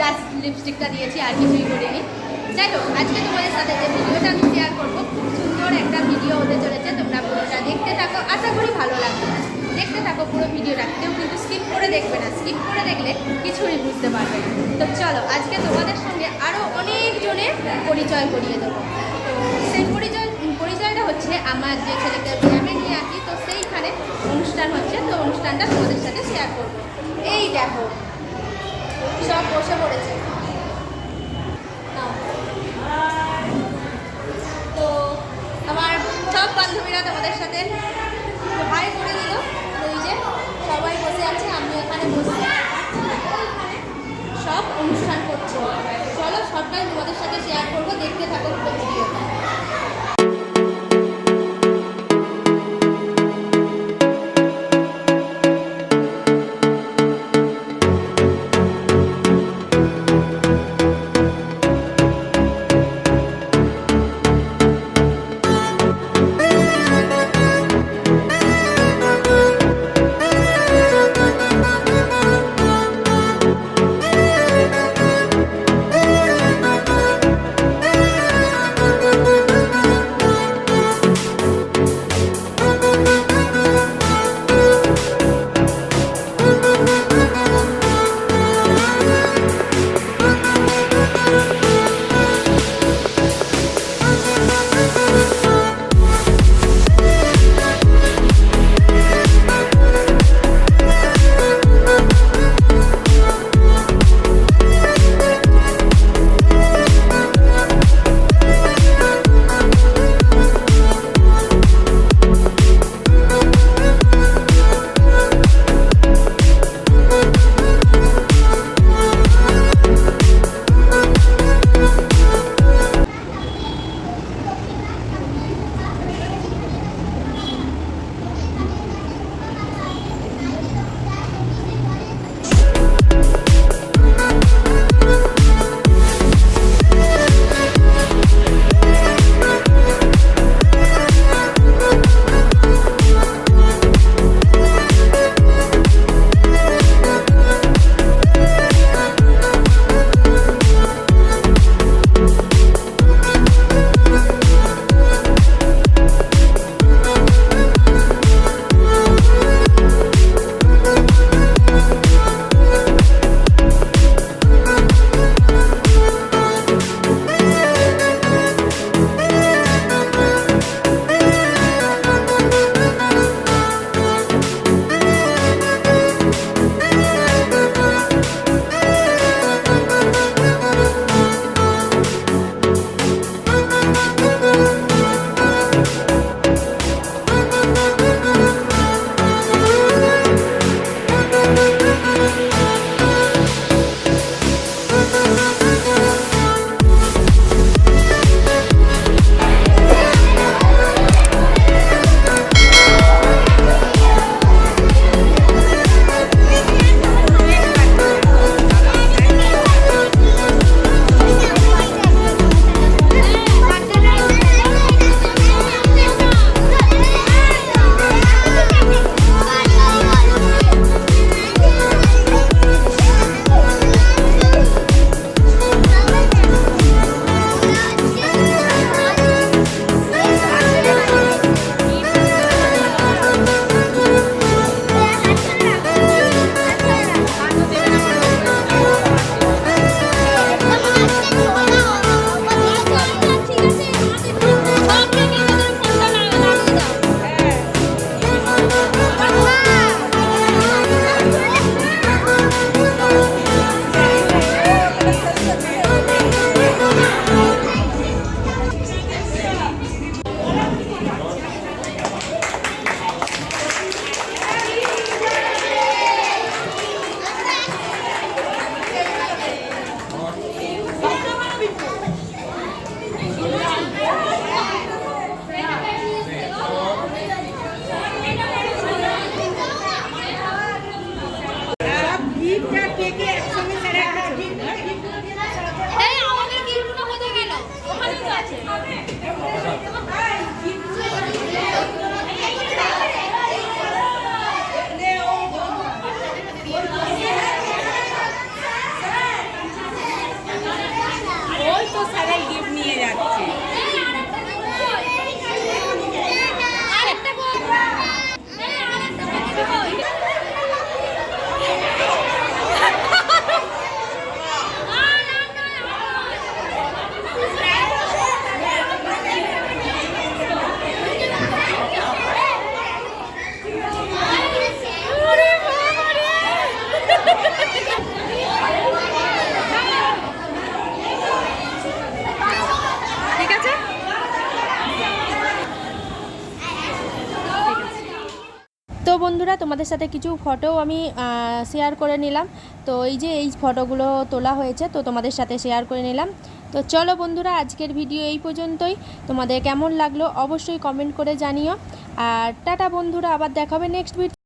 Just লিপস্টিকটা দিয়েছি, আর কিছুই করিনি। যাই হোক, আজকে তোমাদের সাথে যে ভিডিওটা আমি শেয়ার করব, খুব সুন্দর একটা ভিডিও হতে চলেছে, তোমরা পুরোটা দেখতে থাকো, আশা করি ভালো লাগবে। দেখতে থাকো পুরো ভিডিওটা, কেউ কিন্তু স্কিপ করে দেখবে না স্কিপ করে দেখলে কিছুই বুঝতে পারবে তো চলো, আজকে তোমাদের সঙ্গে আরও অনেকজনের পরিচয় করিয়ে দেবো। তো সেই পরিচয়, পরিচয়টা হচ্ছে আমার যে ছেলেকে ব্যায়ামে নিয়ে আসি, তো সেইখানে অনুষ্ঠান হচ্ছে, তো অনুষ্ঠানটা তোমাদের সাথে শেয়ার করব। এই দেখো সব বসে পড়েছে। বন্ধুরা, তোমাদের সাথে কিছু ফটো আমি শেয়ার করে নিলাম। তো এই যে এই ফটোগুলো তোলা হয়েছে, তো তোমাদের সাথে শেয়ার করে নিলাম। তো চলো বন্ধুরা, আজকের ভিডিও এই পর্যন্তই। তোমাদের কেমন লাগল অবশ্যই কমেন্ট করে জানিও। আর টাটা বন্ধুরা, আবার দেখাবে নেক্সট ভিডিও